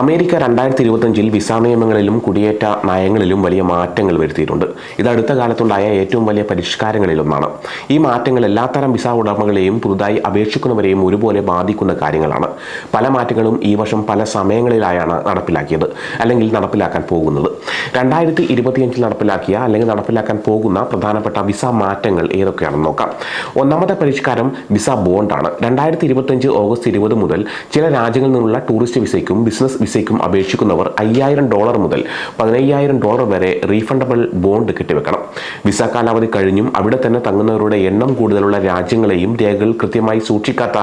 America രണ്ടായിരത്തി ഇരുപത്തഞ്ചിൽ visa നിയമങ്ങളിലും കുടിയേറ്റ നയങ്ങളിലും വലിയ മാറ്റങ്ങൾ വരുത്തിയിട്ടുണ്ട്. ഇത് അടുത്ത കാലത്തുണ്ടായ ഏറ്റവും വലിയ പരിഷ്കാരങ്ങളിലൊന്നാണ്. ഈ മാറ്റങ്ങൾ എല്ലാത്തരം വിസ ഉടമകളെയും പുതുതായി അപേക്ഷിക്കുന്നവരെയും ഒരുപോലെ ബാധിക്കുന്ന കാര്യങ്ങളാണ്. പല മാറ്റങ്ങളും ഈ വർഷം പല സമയങ്ങളിലായാണ് നടപ്പിലാക്കിയത് അല്ലെങ്കിൽ നടപ്പിലാക്കാൻ പോകുന്നത്. രണ്ടായിരത്തി ഇരുപത്തിയഞ്ചിൽ നടപ്പിലാക്കിയ അല്ലെങ്കിൽ നടപ്പിലാക്കാൻ പോകുന്ന പ്രധാനപ്പെട്ട വിസ മാറ്റങ്ങൾ ഏതൊക്കെയാണെന്ന് നോക്കാം. ഒന്നാമത്തെ പരിഷ്കാരം വിസ ബോണ്ടാണ്. രണ്ടായിരത്തി ഇരുപത്തഞ്ച് ഓഗസ്റ്റ് ഇരുപത് മുതൽ ചില രാജ്യങ്ങളിൽ നിന്നുള്ള ടൂറിസ്റ്റ് വിസയ്ക്കും ബിസിനസ് വിസയ്ക്കും അപേക്ഷിക്കുന്നവർ അയ്യായിരം ഡോളർ മുതൽ പതിനയ്യായിരം ഡോളർ വരെ റീഫണ്ടബിൾ ബോണ്ട് കെട്ടിവെക്കണം. വിസ കാലാവധി കഴിഞ്ഞും അവിടെ തന്നെ തങ്ങുന്നവരുടെ എണ്ണം കൂടുതലുള്ള രാജ്യങ്ങളെയും രേഖകൾ കൃത്യമായി സൂക്ഷിക്കാത്ത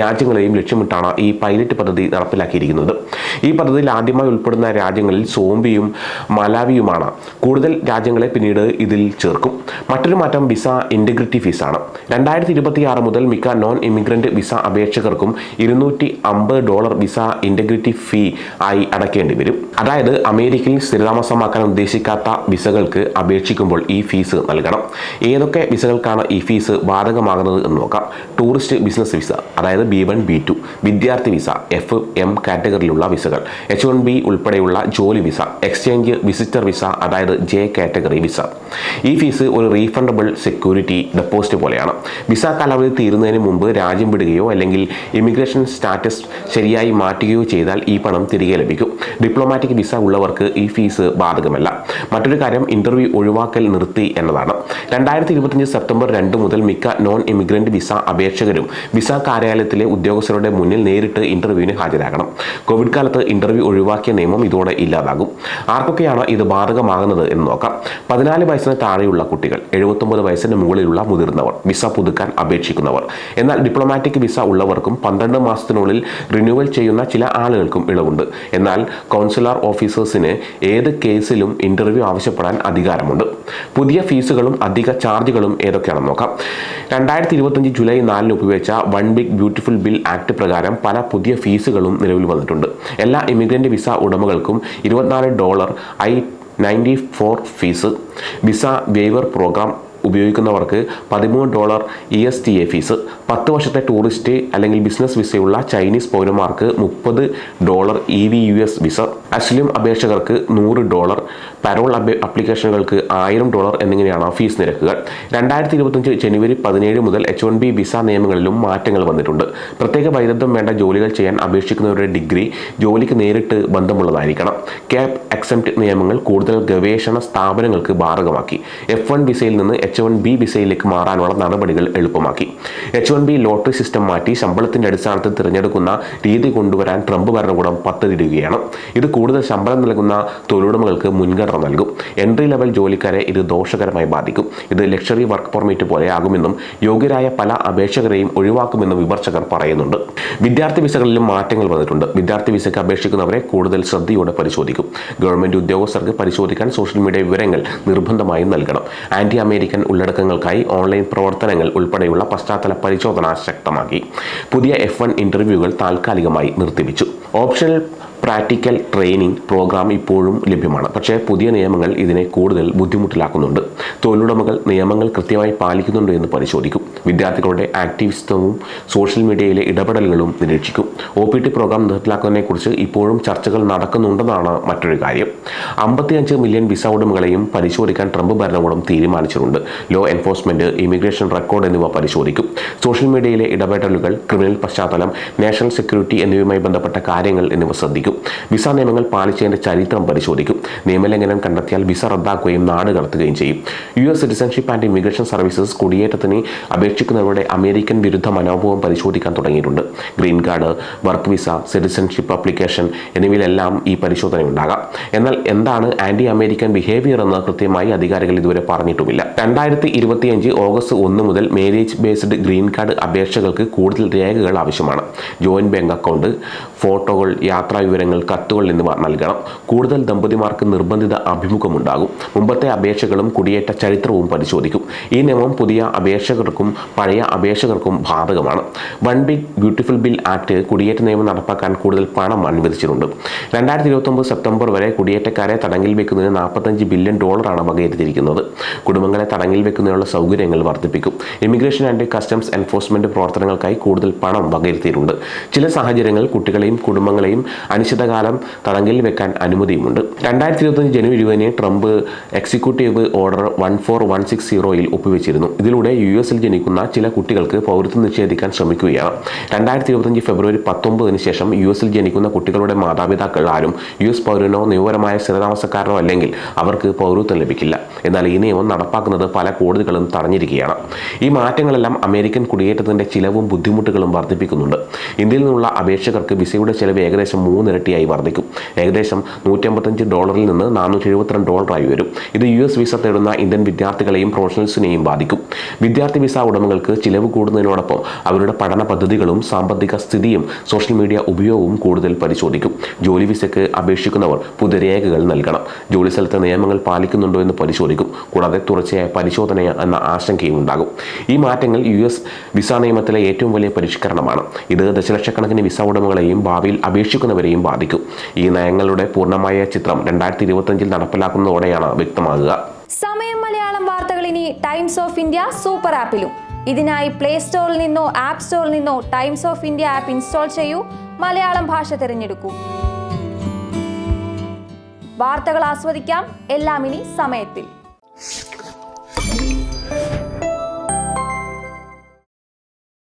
രാജ്യങ്ങളെയും ലക്ഷ്യമിട്ടാണ് ഈ പൈലറ്റ് പദ്ധതി നടപ്പിലാക്കിയിരിക്കുന്നത്. ഈ പദ്ധതിയിൽ ആദ്യമായി ഉൾപ്പെടുന്ന രാജ്യങ്ങളിൽ സോംബിയും മലാവിയുമാണ്. കൂടുതൽ രാജ്യങ്ങളെ പിന്നീട് ഇതിൽ ചേർക്കും. മറ്റൊരു മാറ്റം വിസ ഇന്റഗ്രിറ്റി ഫീസാണ് രണ്ടായിരത്തി ഇരുപത്തി ആറ് മുതൽ മിക്ക നോൺ ഇമിഗ്രന്റ് വിസ അപേക്ഷകർക്കും ഇരുന്നൂറ്റി അമ്പത് ഡോളർ വിസ ഇന്റഗ്രിറ്റി ഫീ ആയി അടയ്ക്കേണ്ടി വരും. അതായത് അമേരിക്കയിൽ സ്ഥിരതാമസമാക്കാൻ ഉദ്ദേശിക്കാത്ത വിസകൾക്ക് അപേക്ഷിക്കുമ്പോൾ ഈ ഫീസ് നൽകണം. ഏതൊക്കെ വിസകൾക്കാണ് ഈ ഫീസ് ബാധകമാകുന്നത് എന്ന് നോക്കാം. ടൂറിസ്റ്റ് ബിസിനസ് വിസ അതായത് ബി വൺ ബി ടു വിദ്യാർത്ഥി വിസ എഫ് എം കാറ്റഗറിയിലുള്ള വിസകൾ എച്ച് വൺ ബി ഉൾപ്പെടെയുള്ള ജോലി വിസ എക്സ്ചേഞ്ച് വിസിറ്റർ വിസ അതായത് ജെ കാറ്റഗറി വിസ. ഈ ഫീസ് ഒരു റീഫണ്ടബിൾ സെക്യൂരിറ്റി ഡെപ്പോസിറ്റ് പോലെയാണ്. വിസ കാലാവധി തീരുന്നതിന് മുമ്പ് രാജ്യം വിടുകയോ അല്ലെങ്കിൽ ഇമിഗ്രേഷൻ സ്റ്റാറ്റസ് ശരിയായി മാറ്റുകയോ ചെയ്താൽ ഈ പണം തിരികെ ലഭിക്കും. ഡിപ്ലോമാറ്റിക് വിസ ഉള്ളവർക്ക് ഈ ഫീസ് ബാധകമല്ല. മറ്റൊരു കാര്യം ഇന്റർവ്യൂ ഒഴിവാക്കൽ നിർത്തി എന്നതാണ്. രണ്ടായിരത്തി ഇരുപത്തിയഞ്ച് സെപ്റ്റംബർ രണ്ട് മുതൽ മിക്ക നോൺ ഇമിഗ്രന്റ് വിസ അപേക്ഷകരും വിസ കാര്യാലയത്തിലെ ഉദ്യോഗസ്ഥരുടെ മുന്നിൽ നേരിട്ട് ഇന്റർവ്യൂവിന് ഹാജരാകണം. കോവിഡ് കാലത്ത് ഇന്റർവ്യൂ ഒഴിവാക്കിയ നിയമം ഇതോടെ ഇല്ലാതാകും. ആർക്കൊക്കെയാണ് ഇത് ബാധകമാകുന്നത് എന്ന് നോക്കാം. പതിനാല് വയസ്സിന് താഴെയുള്ള കുട്ടികൾ എഴുപത്തൊമ്പത് വയസ്സിന് മുകളിലുള്ള മുതിർന്നവർ വിസ പുതുക്കാൻ അപേക്ഷിക്കുന്നവർ. എന്നാൽ ഡിപ്ലോമാറ്റിക് വിസ ഉള്ളവർക്കും പന്ത്രണ്ട് മാസത്തിനുള്ളിൽ റിന്യൂവൽ ചെയ്യുന്ന ചില ആളുകൾക്കും ഇളവുണ്ട്. എന്നാൽ കൗൺസിലർ ഓഫീസേഴ്സിന് ഏത് കേസിലും ഇന്റർവ്യൂ ആവശ്യപ്പെടാൻ അധികാരമുണ്ട്. പുതിയ ഫീസുകളും അധിക ചാർജുകളും ഏതൊക്കെയാണെന്ന് നോക്കാം. രണ്ടായിരത്തി ഇരുപത്തഞ്ച് ജൂലൈ നാലിന് ഒപ്പുവെച്ച one big beautiful bill act പ്രകാരം പല പുതിയ ഫീസുകളും നിലവിൽ വന്നിട്ടുണ്ട്. എല്ലാ ഇമിഗ്രന്റ് വിസ ഉടമകൾക്കും ഇരുപത്തിനാല് dollar I ninety four fee visa waiver program ഉപയോഗിക്കുന്നവർക്ക് പതിമൂന്ന് dollar E S T A fee പത്ത് വർഷത്തെ ടൂറിസ്റ്റ് അല്ലെങ്കിൽ ബിസിനസ് വിസയുള്ള ചൈനീസ് പൗരന്മാർക്ക് മുപ്പത് dollar E V U S visa asylum അപേക്ഷകർക്ക് നൂറ് ഡോളർ പരോൾ അപ്ലിക്കേഷനുകൾക്ക് ആയിരം ഡോളർ എന്നിങ്ങനെയാണ് ഫീസ് നിരക്കുകൾ. രണ്ടായിരത്തി ഇരുപത്തഞ്ച് ജനുവരി പതിനേഴ് മുതൽ എച്ച് വൺ ബി വിസ നിയമങ്ങളിലും മാറ്റങ്ങൾ വന്നിട്ടുണ്ട്. പ്രത്യേക വൈദഗ്ധ്യം വേണ്ട ജോലികൾ ചെയ്യാൻ അപേക്ഷിക്കുന്നവരുടെ ഡിഗ്രി ജോലിക്ക് നേരിട്ട് ബന്ധമുള്ളതായിരിക്കണം. ക്യാപ് എക്സെപ്റ്റ് നിയമങ്ങൾ കൂടുതൽ ഗവേഷണ സ്ഥാപനങ്ങൾക്ക് ബാധകമാക്കി. എഫ് വൺ വിസയിൽ നിന്ന് എച്ച് വൺ ബി വിസയിലേക്ക് മാറാനുള്ള നടപടികൾ എളുപ്പമാക്കി. H one B lottery system മാറ്റി ശമ്പളത്തിന്റെ അടിസ്ഥാനത്തിൽ തിരഞ്ഞെടുക്കുന്ന രീതി കൊണ്ടുവരാൻ ട്രംപ് ഭരണകൂടം പദ്ധതിയിടുകയാണ്. ഇത് കൂടുതൽ ശമ്പളം നൽകുന്ന തൊഴിലുടമകൾക്ക് മുൻഗണന നൽകും. എൻട്രി ലെവൽ ജോലിക്കാരെ ഇത് ദോഷകരമായി ബാധിക്കും. ഇത് ലക്ഷറി വർക്ക് പെർമിറ്റ് പോലെയാകുമെന്നും യോഗ്യരായ പല അപേക്ഷകരെയും ഒഴിവാക്കുമെന്നും വിമർശകർ പറയുന്നുണ്ട്. വിദ്യാർത്ഥി വിസകളിലും മാറ്റങ്ങൾ വന്നിട്ടുണ്ട്. വിദ്യാർത്ഥി വിസയ്ക്ക് അപേക്ഷിക്കുന്നവരെ കൂടുതൽ ശ്രദ്ധയോടെ പരിശോധിക്കും. ഗവൺമെന്റ് ഉദ്യോഗസ്ഥർക്ക് പരിശോധിക്കാൻ സോഷ്യൽ മീഡിയ വിവരങ്ങൾ നിർബന്ധമായും നൽകണം. ആന്റി അമേരിക്കൻ ഉള്ളടക്കങ്ങൾക്കായി ഓൺലൈൻ പ്രവർത്തനങ്ങൾ ഉൾപ്പെടെയുള്ള പശ്ചാത്തല പരിശോധന ശക്തമാക്കി. പുതിയ എഫ് വൺ ഇന്റർവ്യൂകൾ താൽക്കാലികമായി നിർത്തിവെച്ചു. ഓപ്ഷണൽ പ്രാക്ടിക്കൽ ട്രെയിനിങ് പ്രോഗ്രാം ഇപ്പോഴും ലഭ്യമാണ്. പക്ഷേ പുതിയ നിയമങ്ങൾ ഇതിനെ കൂടുതൽ ബുദ്ധിമുട്ടിലാക്കുന്നുണ്ട്. തൊഴിലുടമകൾ നിയമങ്ങൾ കൃത്യമായി പാലിക്കുന്നുണ്ടോ എന്ന് പരിശോധിക്കും. വിദ്യാർത്ഥികളുടെ ആക്ടിവിസവും സോഷ്യൽ മീഡിയയിലെ ഇടപെടലുകളും നിരീക്ഷിക്കും. ഒ പി ടി പ്രോഗ്രാം നിർത്തലാക്കുന്നതിനെക്കുറിച്ച് ഇപ്പോഴും ചർച്ചകൾ നടക്കുന്നുണ്ടെന്നാണ് മറ്റൊരു കാര്യം. അമ്പത്തിയഞ്ച് മില്യൺ വിസ ഉടമകളെയും പരിശോധിക്കാൻ ട്രംപ് ഭരണകൂടം തീരുമാനിച്ചിട്ടുണ്ട്. ലോ എൻഫോഴ്സ്മെന്റ് ഇമിഗ്രേഷൻ റെക്കോർഡ് എന്നിവ പരിശോധിക്കും. സോഷ്യൽ മീഡിയയിലെ ഇടപെടലുകൾ ക്രിമിനൽ പശ്ചാത്തലം നാഷണൽ സെക്യൂരിറ്റി എന്നിവയുമായി ബന്ധപ്പെട്ട കാര്യങ്ങൾ എന്നിവ ശ്രദ്ധിക്കും. വിസ നിയമങ്ങൾ പാലിച്ചതിന്റെ ചരിത്രം പരിശോധിക്കും. നിയമലംഘനം കണ്ടെത്തിയാൽ വിസ റദ്ദാക്കുകയും നാട് കടത്തുകയും ചെയ്യും. U S citizenship and immigration services കുടിയേറ്റത്തിന് അപേക്ഷിക്കുന്നവരുടെ അമേരിക്കൻ വിരുദ്ധ മനോഭാവം പരിശോധിക്കാൻ തുടങ്ങിയിട്ടുണ്ട്. Green card work visa citizenship application എന്നിവയിലെല്ലാം ഈ പരിശോധന ഉണ്ടാകാം എന്നാൽ എന്താണ് ആന്റി അമേരിക്കൻ ബിഹേവിയർ എന്ന് കൃത്യമായി അധികാരികൾ ഇതുവരെ പറഞ്ഞിട്ടുമില്ല. രണ്ടായിരത്തി ഇരുപത്തിയഞ്ച് ഓഗസ്റ്റ് ഒന്ന് മുതൽ മേരേജ് ബേസ്ഡ് ഗ്രീൻ കാർഡ് അപേക്ഷകൾക്ക് കൂടുതൽ രേഖകൾ ആവശ്യമാണ്. ജോയിന്റ് ബാങ്ക് അക്കൗണ്ട് ഫോട്ടോകൾ യാത്രാ വിവരങ്ങൾ കത്തുകൾ എന്നിവ നൽകണം. കൂടുതൽ ദമ്പതിമാർക്ക് നിർബന്ധിത അഭിമുഖമുണ്ടാകും. മുമ്പത്തെ അപേക്ഷകളും കുടിയേറ്റ ചരിത്രവും പരിശോധിക്കും. ഈ നിയമം പുതിയ അപേക്ഷകർക്കും പഴയ അപേക്ഷകർക്കും ബാധകമാണ്. One big beautiful bill act കുടിയേറ്റ നിയമം നടപ്പാക്കാൻ കൂടുതൽ പണം അനുവദിച്ചിട്ടുണ്ട്. രണ്ടായിരത്തി ഇരുപത്തൊമ്പത് സെപ്റ്റംബർ വരെ കുടിയേറ്റക്കാരെ തടങ്കിൽ വെക്കുന്നതിന് നാൽപ്പത്തഞ്ച് ബില്യൺ ഡോളറാണ് വകയിരുത്തിയിരിക്കുന്നത്. കുടുംബങ്ങളെ തടങ്കിൽ വെക്കുന്നതിനുള്ള സൗകര്യങ്ങൾ വർദ്ധിപ്പിക്കും. ഇമിഗ്രേഷൻ ആൻഡ് കസ്റ്റംസ് എൻഫോഴ്സ്മെന്റ് പ്രവർത്തനങ്ങൾക്കായി കൂടുതൽ പണം വകയിരുത്തിയിട്ടുണ്ട്. ചില സാഹചര്യങ്ങളിൽ കുട്ടികളെയും കുടുംബങ്ങളെയും അനിശ്ചിത അനിശ്ചിതകാലം തടങ്കലിൽ വെക്കാൻ അനുമതിയുമുണ്ട്. രണ്ടായിരത്തി ഇരുപത്തഞ്ച് ജനുവരി ഇരുപതിന് Trump executive order one four one six സീറോയിൽ ഒപ്പുവെച്ചിരുന്നു. ഇതിലൂടെ യു എസിൽ ജനിക്കുന്ന ചില കുട്ടികൾക്ക് പൗരത്വം നിഷേധിക്കാൻ ശ്രമിക്കുകയാണ്. രണ്ടായിരത്തി ഇരുപത്തഞ്ച് ഫെബ്രുവരി പത്തൊമ്പതിന് ശേഷം യു എസിൽ ജനിക്കുന്ന കുട്ടികളുടെ മാതാപിതാക്കൾ ആരും യു എസ് പൗരനോ നിയമപരമായ സ്ഥിരതാമസക്കാരനോ അല്ലെങ്കിൽ അവർക്ക് പൗരത്വം ലഭിക്കില്ല. എന്നാൽ ഈ നിയമം നടപ്പാക്കുന്നത് പല കോടതികളും തടഞ്ഞിരിക്കുകയാണ്. ഈ മാറ്റങ്ങളെല്ലാം അമേരിക്കൻ കുടിയേറ്റത്തിന്റെ ചിലവും ബുദ്ധിമുട്ടുകളും വർദ്ധിപ്പിക്കുന്നുണ്ട്. ഇന്ത്യയിൽ നിന്നുള്ള അപേക്ഷകർക്ക് വിസയുടെ ചിലവ് ഏകദേശം മൂന്നിരട്ടിയായി വർദ്ധിക്കും. ഏകദേശം നൂറ്റമ്പത്തഞ്ച് ഡോളറിൽ നിന്ന് നാനൂറ്റി എഴുപത്തിരണ്ട് ഡോളറായി വരും. ഇത് യു എസ് വിസ തേടുന്ന ഇന്ത്യൻ വിദ്യാർത്ഥികളെയും പ്രൊഫഷണൽസിനെയും ബാധിക്കും. വിദ്യാർത്ഥി വിസ ഉടമകൾക്ക് ചിലവ് കൂടുന്നതിനോടൊപ്പം അവരുടെ പഠന പദ്ധതികളും സാമ്പത്തിക സ്ഥിതിയും സോഷ്യൽ മീഡിയ ഉപയോഗവും കൂടുതൽ പരിശോധിക്കും. ജോലി വിസയ്ക്ക് അപേക്ഷിക്കുന്നവർ പുതിയ രേഖകൾ നൽകണം. ജോലി സ്ഥലത്തെ നിയമങ്ങൾ പാലിക്കുന്നുണ്ടോ എന്ന് പരിശോധിക്കും. കൂടാതെ തുടർച്ചയായ പരിശോധന എന്ന ആശങ്കയും ഉണ്ടാകും. ഈ മാറ്റങ്ങൾ യു എസ് വിസ നിയമത്തിലെ ഏറ്റവും വലിയ പരിഷ്കരണമാണ്. ഇത് ദശലക്ഷക്കണക്കിന് വിസ ഉടമകളെയും ഭാവിയിൽ അപേക്ഷിക്കുന്നവരെയും ബാധിക്കും. ഈ നയങ്ങളുടെ പൂർണമായ ചിത്രം രണ്ടായിരത്തി ഇരുപത്തഞ്ചിൽ നടപ്പിലാക്കുന്നതോടെയാണ് വ്യക്തമാകുക. സമയം മലയാളം വാർത്തകൾ ഇനി ടൈംസ് ഓഫ് ഇന്ത്യ സൂപ്പർ ആപ്പിലും. ഇതിനായി പ്ലേ സ്റ്റോറിൽ നിന്നോ ആപ്പ് സ്റ്റോറിൽ നിന്നോ Times of India app install ചെയ്യൂ. മലയാളം ഭാഷ തിരഞ്ഞെടുക്കൂ. വാർത്തകൾ ആസ്വദിക്കാം. എല്ലാം ഇനി സമയത്തിൽ.